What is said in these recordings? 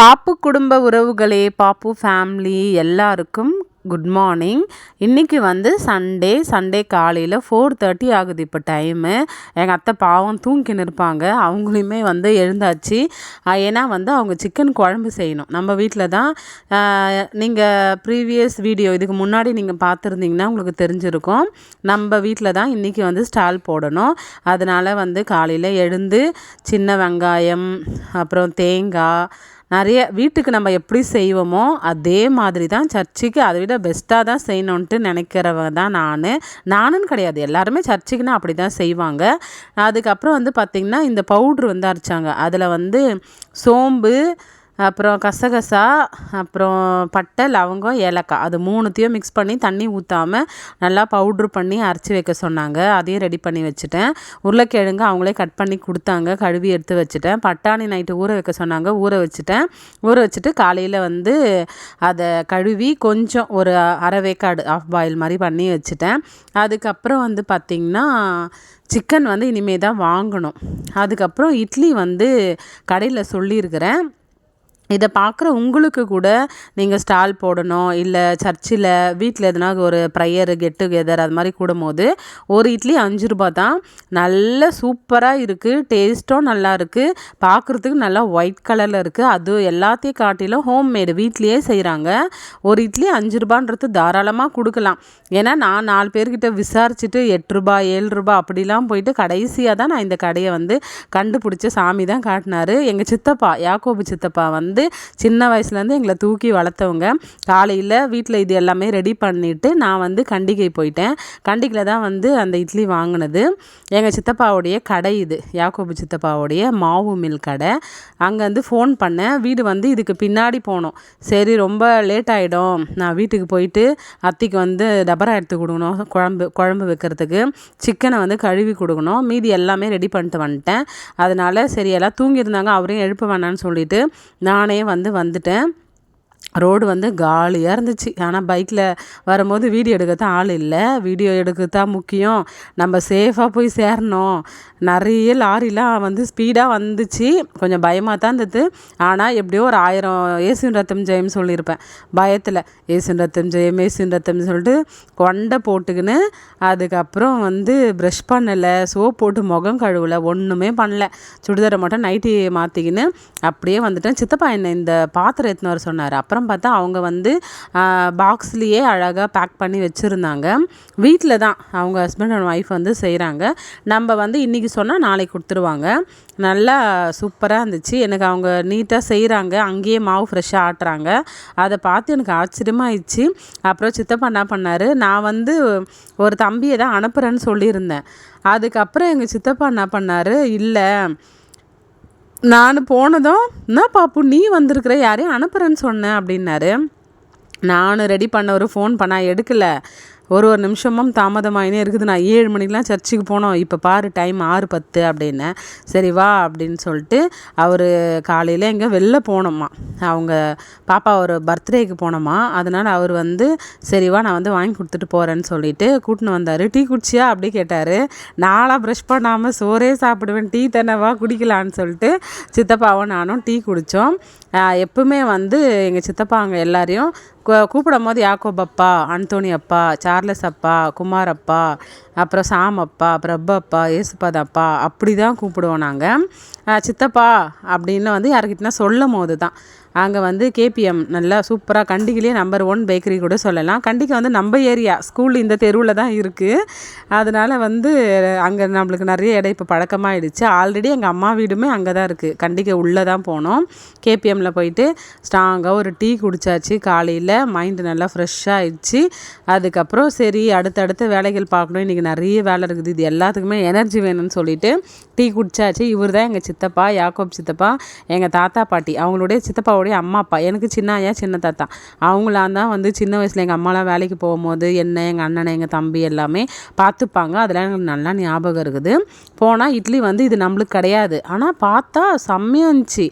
பாப்பு குடும்ப உறவுகளே பாப்பு ஃபேமிலி எல்லாருக்கும் குட் மார்னிங் இன்றைக்கி வந்து சண்டே சண்டே காலையில் ஃபோர் தேர்ட்டி ஆகுது இப்போ டைமு எங்கள் அத்தை பாவம் தூங்கின்னு இருப்பாங்க. அவங்களையுமே வந்து எழுந்தாச்சு. ஏன்னா வந்து அவங்க சிக்கன் குழம்பு செய்யணும். நம்ம வீட்டில் தான் நீங்கள் ப்ரீவியஸ் வீடியோ இதுக்கு முன்னாடி நீங்கள் பார்த்துருந்தீங்கன்னா உங்களுக்கு தெரிஞ்சிருக்கும். நம்ம வீட்டில் தான் இன்றைக்கி வந்து ஸ்டால் போடணும். அதனால் வந்து காலையில் எழுந்து சின்ன வெங்காயம் அப்புறம் தேங்காய் நிறைய வீட்டுக்கு நம்ம எப்படி செய்வோமோ அதே மாதிரி தான் சர்ச்சுக்கு அதை விட பெஸ்ட்டாக தான் செய்யணுன்ட்டு நினைக்கிறவ தான் நான். நானுன்னு கிடையாது. எல்லாருமே சர்ச்சுக்குன்னா அப்படி தான் செய்வாங்க. அதுக்கப்புறம் வந்து பார்த்திங்கன்னா இந்த பவுட்ரு வந்து அரைச்சாங்க. அதில் வந்து சோம்பு அப்புறம் கசகசா அப்புறம் பட்டை லவங்கம் ஏலக்காய். அது மூணுத்தையும் மிக்ஸ் பண்ணி தண்ணி ஊற்றாமல் நல்லா பவுட்ரு பண்ணி அரைச்சி வைக்க சொன்னாங்க. அதையும் ரெடி பண்ணி வச்சுட்டேன். உருளைக்கிழங்கு அவங்களே கட் பண்ணி கொடுத்தாங்க. கழுவி எடுத்து வச்சுட்டேன். பட்டாணி நைட்டு ஊற வைக்க சொன்னாங்க. ஊற வச்சுட்டேன். ஊற வச்சுட்டு காலையில் வந்து அதை கழுவி கொஞ்சம் ஒரு அரை வேக்காடு ஆஃப் பாயில் மாதிரி பண்ணி வச்சுட்டேன். அதுக்கப்புறம் வந்து பார்த்திங்கன்னா சிக்கன் வந்து இனிமேல் தான் வாங்கணும். அதுக்கப்புறம் இட்லி வந்து கடையில் சொல்லியிருக்கிறேன். இதை பார்க்குற உங்களுக்கு கூட நீங்கள் ஸ்டால் போடணும் இல்லை சர்ச்சில் வீட்டில் எதனா ஒரு ப்ரையரு கெட் டுகெதர் அது மாதிரி கூடும்போது ஒரு இட்லி அஞ்சு ரூபா தான். நல்ல சூப்பராக இருக்குது டேஸ்ட்டும் நல்லா இருக்குது பார்க்குறதுக்கு நல்லா ஒயிட் கலரில் இருக்குது அது எல்லாத்தையும் காட்டிலும் ஹோம்மேடு வீட்லேயே செய்கிறாங்க. ஒரு இட்லி அஞ்சு ரூபான்றது தாராளமாக கொடுக்கலாம். ஏன்னா நான் நாலு பேர்கிட்ட விசாரிச்சுட்டு எட்டு ரூபா ஏழு ரூபா அப்படிலாம் போயிட்டு கடைசியாக தான் நான் இந்த கடையை வந்து கண்டுபிடிச்ச சாமி தான் காட்டினார். எங்கள் சித்தப்பா யாக்கோபு சித்தப்பா வந்து சின்ன வயசுலேருந்து எங்களை தூக்கி வளர்த்தவங்க. காலையில் வீட்டில் இது எல்லாமே ரெடி பண்ணிவிட்டு நான் வந்து கண்டிகை போயிட்டேன். கண்டிகையில் தான் வந்து அந்த இட்லி வாங்கினது. எங்கள் சித்தப்பாவுடைய கடை இது யாக்கோபு சித்தப்பாவுடைய மாவு மில் கடை. அங்கே வந்து ஃபோன் பண்ணேன். வீடு வந்து இதுக்கு பின்னாடி போனோம். சரி ரொம்ப லேட் ஆகிடும் நான் வீட்டுக்கு போயிட்டு அத்திக்கு வந்து டபரா எடுத்து கொடுக்கணும். குழம்பு குழம்பு வைக்கிறதுக்கு சிக்கனை வந்து கழுவி கொடுக்கணும். மீதி எல்லாமே ரெடி பண்ணிட்டு வந்துட்டேன். அதனால் சரி எல்லாம் தூங்கியிருந்தாங்க. அவரையும் எழுப்ப வேணான்னு சொல்லிட்டு நான் வந்து வந்துட்டேன். ரோடு வந்து காலியாக இருந்துச்சு. ஆனால் பைக்கில் வரும்போது வீடியோ எடுக்க தான் ஆள் இல்லை. வீடியோ எடுக்க தான் முக்கியம். நம்ம சேஃபாக போய் சேரணும். நிறைய லாரிலாம் வந்து ஸ்பீடாக வந்துச்சு. கொஞ்சம் பயமாக தான் இருந்தது. ஆனால் எப்படியோ ஒரு ஆயிரம் ஏசுன் ரத்தம் ஜெயம் சொல்லியிருப்பேன். பயத்தில் ஏசுன் ரத்தம் ஜெயம் ஏசுன் ரத்தம்னு சொல்லிட்டு கொண்டை போட்டுக்கின்னு அதுக்கப்புறம் வந்து ப்ரஷ் பண்ணலை. சோப் போட்டு முகம் கழுவலை. ஒன்றுமே பண்ணல. சுடிதாரை மட்டும் நைட்டி மாற்றிக்கின்னு அப்படியே வந்துட்டேன். சித்தப்பா என்ன இந்த பாத்திரம் எத்தனை வர சொன்னார். அப்புறம் பார்த்தா அவங்க வந்து பாக்ஸ்லேயே அழகாக பேக் பண்ணி வச்சுருந்தாங்க. வீட்டில் தான் அவங்க ஹஸ்பண்ட் அண்ட் ஒய்ஃப் வந்து செய்கிறாங்க நம்ம வந்து இன்றைக்கி சொன்னால் நாளைக்கு கொடுத்துருவாங்க. நல்லா சூப்பராக இருந்துச்சு. எனக்கு அவங்க நீட்டாக செய்கிறாங்க அங்கேயே மாவு ஃப்ரெஷ்ஷாக ஆட்டுறாங்க. அதை பார்த்து எனக்கு ஆச்சரியமாகிடுச்சு அப்புறம் சித்தப்பா என்ன பண்ணார்? நான் வந்து ஒரு தம்பியை தான் அனுப்புகிறேன்னு சொல்லியிருந்தேன். அதுக்கப்புறம் எங்கள் சித்தப்பா என்ன பண்ணார்? இல்லை நான் போனதும் என்ன பாப்பு நீ வந்திருக்கிற யாரையும் அனுப்புகிறேன்னு சொன்னேன் அப்படின்னாரு. நானும் ரெடி பண்ண ஒரு ஃபோன் பண்ணால் எடுக்கலை. ஒரு ஒரு நிமிஷமும் தாமதமாயினே இருக்குது. நான் ஏழு மணிக்கெலாம் சர்ச்சுக்கு போனோம். இப்போ பாரு டைம் ஆறு பத்து அப்படின்னு. சரி வா அப்படின்னு சொல்லிட்டு அவர் காலையில் எங்கே வெளில போனோமா. அவங்க பாப்பா ஒரு பர்த்டேக்கு போனோமா. அதனால் அவர் வந்து சரிவா நான் வந்து வாங்கி கொடுத்துட்டு போகிறேன்னு சொல்லிட்டு கூட்டின்னு வந்தார். டீ குடிச்சியா? அப்படி கேட்டார். நாளாக ப்ரஷ் பண்ணாமல் சோறே சாப்பிடுவேன். டீ தானேவா குடிக்கலான்னு சொல்லிட்டு சித்தப்பாவும் நானும் டீ குடித்தோம் எப்பவுமே வந்து எங்கள் சித்தப்பா அங்கே எல்லாரையும் கூப்பிடும் போது யாக்கோப் அப்பா அந்தோணி அப்பா சார்லஸ் அப்பா குமார் அப்பா அப்புறம் சாம் அப்பா பிரபு அப்பா ஏசுபாத அப்பா அப்படி தான் கூப்பிடுவோம் நாங்கள் சித்தப்பா அப்படின்னு வந்து யாருக்கிட்டனா சொல்லும் போது தான் அங்கே வந்து கேபிஎம் நல்லா சூப்பராக கண்டிகிலே நம்பர் ஒன் பேக்கரி கூட சொல்லலாம். கண்டிக்கு வந்து நம்ம ஏரியா ஸ்கூல் இந்த தெருவில் தான் இருக்குது அதனால் வந்து அங்கே நம்மளுக்கு நிறைய இடம் இப்போ பழக்கமாகிடுச்சு ஆல்ரெடி எங்கள் அம்மா வீடுமே அங்கே தான் இருக்குது கண்டிக்கை உள்ளே தான் போனோம். கேபிஎம்மில் போயிட்டு ஸ்ட்ராங்காக ஒரு டீ குடித்தாச்சு காலையில் மைண்டு நல்லா ஃப்ரெஷ்ஷாக ஆயிடுச்சு. அதுக்கப்புறம் சரி அடுத்தடுத்த வேலைகள் பார்க்கணும். இன்றைக்கி நிறைய வேலை இருக்குது. இது எல்லாத்துக்குமே எனர்ஜி வேணும்னு சொல்லிட்டு டீ குடித்தாச்சு இவர் தான் எங்கள் சித்தப்பா யாக்கோப் சித்தப்பா எங்கள் தாத்தா பாட்டி. அவங்களுடைய சித்தப்பாவுடைய அம்மா அப்பா. எனக்கு சின்ன ஐயா சின்ன தாத்தா. அவங்களாம் தான் வந்து சின்ன வயசில் எங்கள் அம்மாலாம் வேலைக்கு போகும்போது என்ன எங்கள் அண்ணனை எங்கள் தம்பி எல்லாமே பார்த்துப்பாங்க. அதெல்லாம் எனக்கு நல்லா ஞாபகம் இருக்குது. போனால் இட்லி வந்து இது நம்மளுக்கு கிடையாது. ஆனால் பார்த்தா செம்மையாக இருந்துச்சு.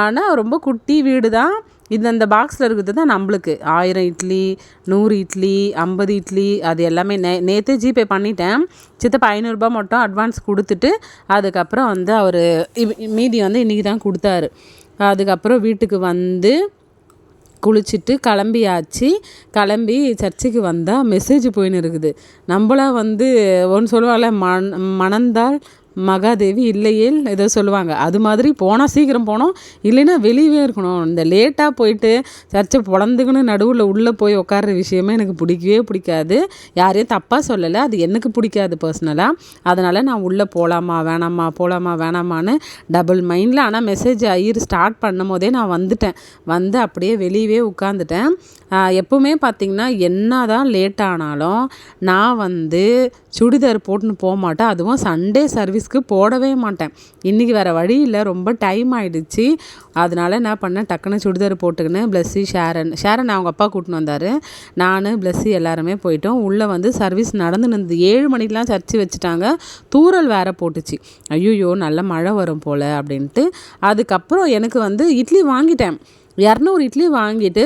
ஆனால் ரொம்ப குட்டி வீடு தான் இது அந்த பாக்ஸில் இருக்கிறது தான் நம்மளுக்கு. ஆயிரம் இட்லி நூறு இட்லி ஐம்பது இட்லி அது எல்லாமே நே நேற்றே ஜிபே பண்ணிட்டேன். சித்தப்பா ஐநூறுரூபா மட்டும் அட்வான்ஸ் கொடுத்துட்டு அதுக்கப்புறம் வந்து அவர் மீதி வந்து இன்றைக்கி தான் கொடுத்தாரு. அதுக்கப்புறம் வீட்டுக்கு வந்து குளிச்சுட்டு கிளம்பியாச்சு. கிளம்பி சர்ச்சுக்கு வந்தால் மெசேஜ் போயின்னு இருக்குது. நம்மளாம் வந்து ஒன்று சொல்லுவாங்கள்ல மண் மணந்தால் மகாதேவி இல்லையே ஏதோ சொல்லுவாங்க. அது மாதிரி போனால் சீக்கிரம் போனோம். இல்லைன்னா வெளியவே இருக்கணும். இந்த லேட்டாக போயிட்டு சர்ச்சை பிளந்துக்குன்னு நடுவில் உள்ளே போய் உட்கார்ற விஷயமே எனக்கு பிடிக்கவே பிடிக்காது. யாரையும் தப்பாக சொல்லலை. அது எனக்கு பிடிக்காது பர்சனலாக அதனால் நான் உள்ளே போகலாமா வேணாமா போகலாமா வேணாமான்னு டபுள் மைண்டில் ஆனால் மெசேஜ் ஆகிரு ஸ்டார்ட் பண்ணும் போதே நான் வந்துட்டேன். வந்து அப்படியே வெளியவே உட்காந்துட்டேன் எப்போவுமே பார்த்திங்கன்னா என்ன தான் லேட் ஆனாலும் நான் வந்து சுடிதார் போட்டுன்னு போக மாட்டேன். அதுவும் சண்டே சர்வீஸ் சர்வீஸ்க்கு போடவே மாட்டேன். இன்றைக்கி வேறு வழி இல்லை. ரொம்ப டைம் ஆகிடுச்சு அதனால என்ன பண்ணேன்? டக்குன்னு சுடிதார் போட்டுக்கின்னு ப்ளஸ்ஸி ஷேரன் ஷேரன் அவங்க அப்பா கூட்டின்னு வந்தார். நான் ப்ளஸ்ஸி எல்லாருமே போயிட்டோம். உள்ளே வந்து சர்வீஸ் நடந்து நின்று ஏழு மணிக்கெலாம் சர்ச்சு வச்சுட்டாங்க. தூரல் வேற போட்டுச்சு. ஐயோ நல்ல மழை வரும் போல் அப்படின்ட்டு. அதுக்கப்புறம் எனக்கு வந்து இட்லி வாங்கிட்டேன். இரநூறு இட்லி வாங்கிட்டு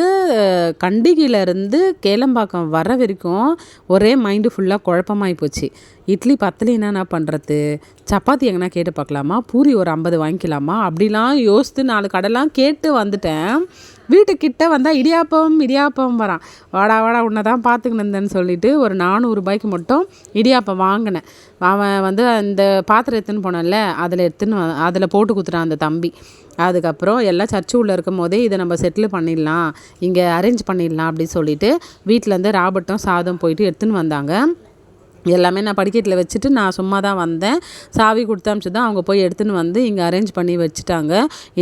கண்டிகையிலேருந்து கேளம்பாக்கம் வர வரைக்கும் ஒரே மைண்டு ஃபுல்லாக குழப்பமாகி போச்சு. இட்லி பத்தலைன்னா என்ன பண்ணுறது சப்பாத்தி எங்கன்னா கேட்டு பார்க்கலாமா பூரி ஒரு ஐம்பது வாங்கிக்கலாமா? அப்படிலாம் யோசித்து நாலு கடைலாம் கேட்டு வந்துட்டேன். வீட்டுக்கிட்ட வந்தால் இடியாப்பம் இடியாப்பம் வரான். வாடா வாடா உன்னை தான் பார்த்துக்கினந்தேன்னு சொல்லிட்டு ஒரு நானூறுபாய்க்கு மட்டும் இடியாப்பம் வாங்கினேன். அவன் வந்து அந்த பாத்திரம் எடுத்துன்னு போனான்ல அதில் எடுத்துன்னு அதில் போட்டு கொடுத்துட்டான் அந்த தம்பி. அதுக்கப்புறம் எல்லாம் சர்ச்சு உள்ளே இருக்கும் போதே இதை நம்ம செட்டில் பண்ணிடலாம் இங்கே அரேஞ்ச் பண்ணிடலாம் அப்படின்னு சொல்லிட்டு வீட்டிலேருந்து ராபர்ட்டும் சாதம் போயிட்டு எடுத்துன்னு வந்தாங்க. எல்லாமே நான் படிக்கட்டில் வச்சுட்டு நான் சும்மா தான் வந்தேன். சாவி கொடுத்தாமிச்சு தான் அவங்க போய் எடுத்துன்னு வந்து இங்கே அரேஞ்ச் பண்ணி வச்சுட்டாங்க.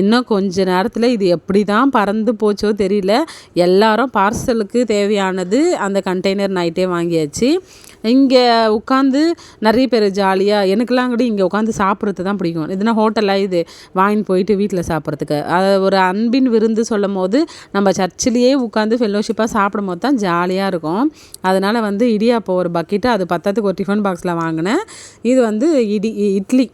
இன்னும் கொஞ்ச நேரத்தில் இது எப்படி தான் பறந்து போச்சோ தெரியல. எல்லாரும் பார்சலுக்கு தேவையானது அந்த கண்டெய்னர் நைட்டே வாங்கியாச்சு. இங்கே உட்காந்து நிறைய பேர் ஜாலியாக எனக்கெல்லாம் கூட இங்கே உட்காந்து சாப்பிட்றது தான் பிடிக்கும். இதுனா ஹோட்டலாக இது வாங்கின்னு போயிட்டு வீட்டில் சாப்பிட்றதுக்கு. அது ஒரு அன்பின் விருந்து சொல்லும் போது நம்ம சர்ச்சிலேயே உட்காந்து ஃபெல்லோஷிப்பாக சாப்பிடும் போது தான் ஜாலியாக இருக்கும். அதனால் வந்து இடியாப்போ ஒரு பக்கெட்டு அது பத்தத்துக்கு ஒரு டிஃபன் பாக்ஸில் வாங்கினேன். இது வந்து இடி இட்லி.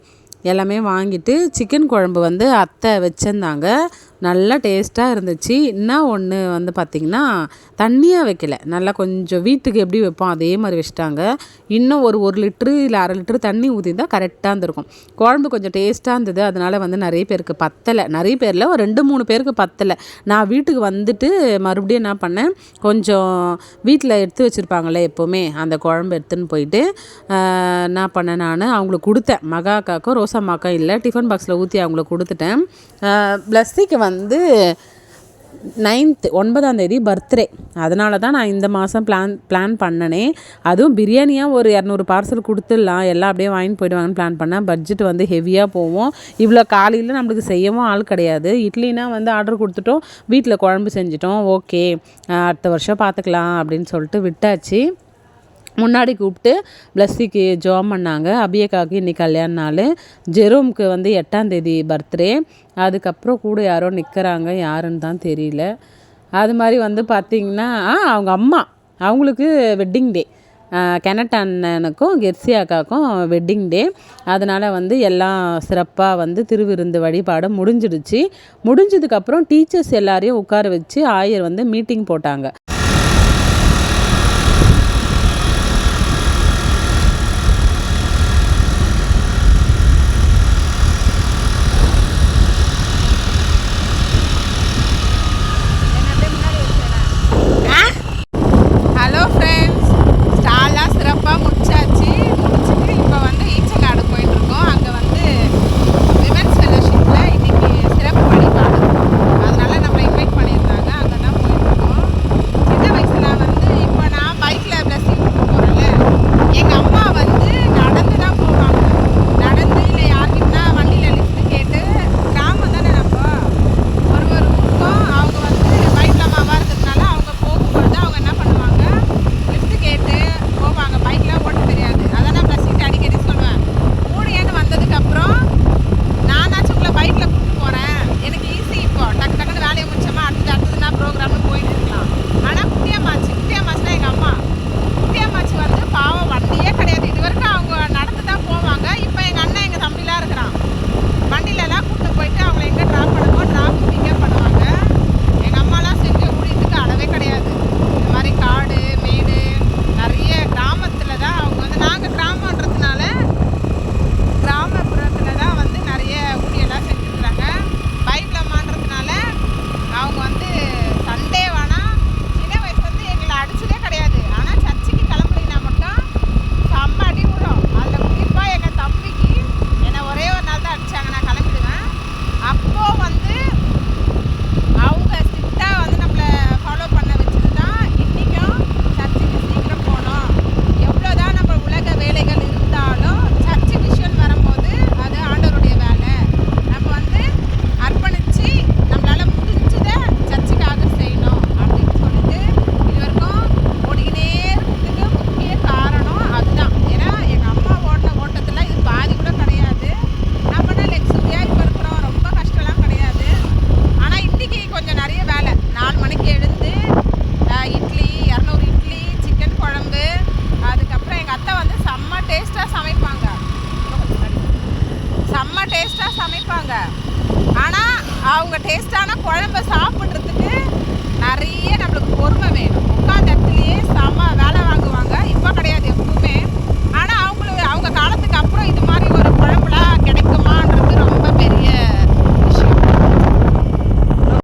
எல்லாமே வாங்கிட்டு சிக்கன் குழம்பு வந்து அத்தை வச்சுருந்தாங்க. நல்லா டேஸ்ட்டாக இருந்துச்சு. என்ன ஒன்று வந்து பார்த்திங்கன்னா தண்ணியாக வைக்கல. நல்லா கொஞ்சம் வீட்டுக்கு எப்படி வைப்போம் அதே மாதிரி வச்சுட்டாங்க. இன்னும் ஒரு ஒரு லிட்ரு இல்லை அரை லிட்ரு தண்ணி ஊற்றிருந்தால் கரெக்டாக இருந்திருக்கும். குழம்பு கொஞ்சம் டேஸ்ட்டாக இருந்தது. அதனால் வந்து நிறைய பேருக்கு பத்தலை. நிறைய பேரில் ஒரு ரெண்டு மூணு பேருக்கு பத்தலை. நான் வீட்டுக்கு வந்துட்டு மறுபடியும் என்ன பண்ணேன் கொஞ்சம் வீட்டில் எடுத்து வச்சுருப்பாங்களே எப்போவுமே அந்த குழம்பு எடுத்துன்னு போயிட்டு என்ன பண்ணேன் நான் அவங்களுக்கு கொடுத்தேன். மகாக்காக்கும் ரோசம்மாக்கும் இல்லை டிஃபன் பாக்ஸில் ஊற்றி அவங்களுக்கு கொடுத்துட்டேன். ப்ளஸ்ஸிக்கு வந்து நைன்த்து ஒன்பதாம் தேதி பர்த்டே அதனால தான் நான் இந்த மாதம் பிளான் பிளான் பண்ணனே. அதுவும் பிரியாணியாக ஒரு இரநூறு பார்சல் கொடுத்துடலாம். எல்லாம் அப்படியே வாங்கிட்டு போயிடுவாங்கன்னு பிளான் பண்ணேன். பட்ஜெட் வந்து ஹெவியாக போவோம். இவ்வளோ காலையில் நம்மளுக்கு செய்யவும் ஆள் கிடையாது. இட்லினா வந்து ஆர்டர் கொடுத்துட்டோம். வீட்டில் குழம்பு செஞ்சிட்டோம். ஓகே அடுத்த வருஷம் பார்த்துக்கலாம் அப்படின்னு சொல்லிட்டு விட்டாச்சு. முன்னாடி கூப்பிட்டு பிளஸ்ஸிக்கு ஜோம் பண்ணாங்க. அபியக்காவுக்கு இன்றைக்கி கல்யாண நாள். ஜெரோம்க்கு வந்து எட்டாந்தேதி பர்த்டே அதுக்கப்புறம் கூட யாரோ நிற்கிறாங்க யாருன்னு தான் தெரியல. அது மாதிரி வந்து பார்த்திங்கன்னா அவங்க அம்மா. அவங்களுக்கு வெட்டிங் டே கெனட் அண்ணனுக்கும் கெர்சி அக்காவுக்கும் வெட்டிங் டே அதனால் வந்து எல்லாம் சிறப்பாக வந்து திருவிருந்து வழிபாடு முடிஞ்சிடுச்சு. முடிஞ்சதுக்கப்புறம் டீச்சர்ஸ் எல்லாரையும் உட்கார வச்சு ஆயர் வந்து மீட்டிங் போட்டாங்க. சமைப்பாங்க. ஆனால் அவங்க டேஸ்ட்டான குழம்ப சாப்பிட்றதுக்கு நிறைய நம்மளுக்கு பொறுமை வேணும்.